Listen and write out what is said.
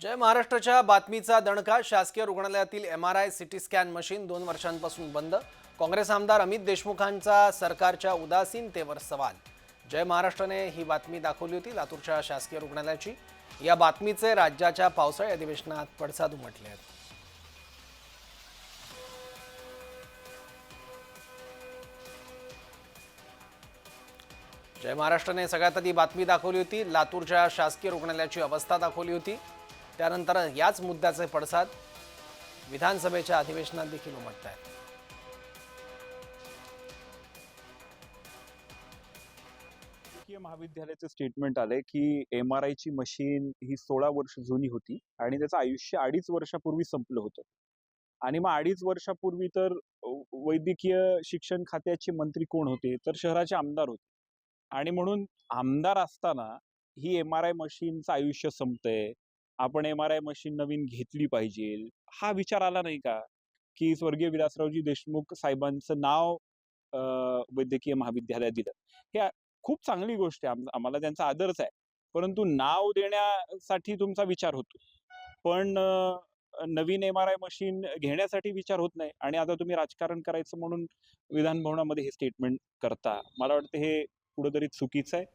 जय महाराष्ट्राच्या बातमीचा दणका. शासकीय रुग्णालयातील M R I CT scan machine दोन वर्षांपासून बंद. काँग्रेस आमदार अमित देशमुखांचा सरकारच्या उदासीनतेवर सवाल. जय महाराष्ट्राने ही बातमी दाखवली होती लातूरच्या शासकीय रुग्णालयाची. या बातमीचे राज्याच्या पावसाळी अधिवेशनात पडसाद उमटले आहेत. जय महाराष्ट्राने सगळ्यात आधी बातमी दाखवली होती. लातूरच्या शासकीय रुग्णालयाची अवस्था दाखवली होती. त्यानंतर याच मुद्द्याचे पडसाद विधानसभेच्या अधिवेशनात देखील उमटत आहेत महाविद्यालयाचं स्टेटमेंट आलंय की एम आर ची मशीन ही सोळा वर्ष जुनी होती आणि त्याचं आयुष्य अडीच वर्षापूर्वी संपलं होतं. आणि मग अडीच वर्षापूर्वी तर वैद्यकीय शिक्षण खात्याचे मंत्री कोण होते? तर शहराचे आमदार होते. आणि म्हणून आमदार असताना ही एम आर आय मशीनचं आयुष्य संपतंय. आपण एम आर आय मशीन नवीन घेतली पाहिजे. हा विचार आला नाही का? की स्वर्गीय विलासरावजी देशमुख साहेबांचं नाव वैद्यकीय महाविद्यालयात दिलं. हे खूप चांगली गोष्ट आहे. आम्हाला त्यांचा आदरच आहे. परंतु नाव देण्यासाठी तुमचा विचार होतो. पण नवीन एम आर आय मशीन घेण्यासाठी विचार होत नाही. आणि आता तुम्ही राजकारण करायचं म्हणून विधान भवनामध्ये हे स्टेटमेंट करता. मला वाटतं हे कुठंतरी चुकीचं आहे.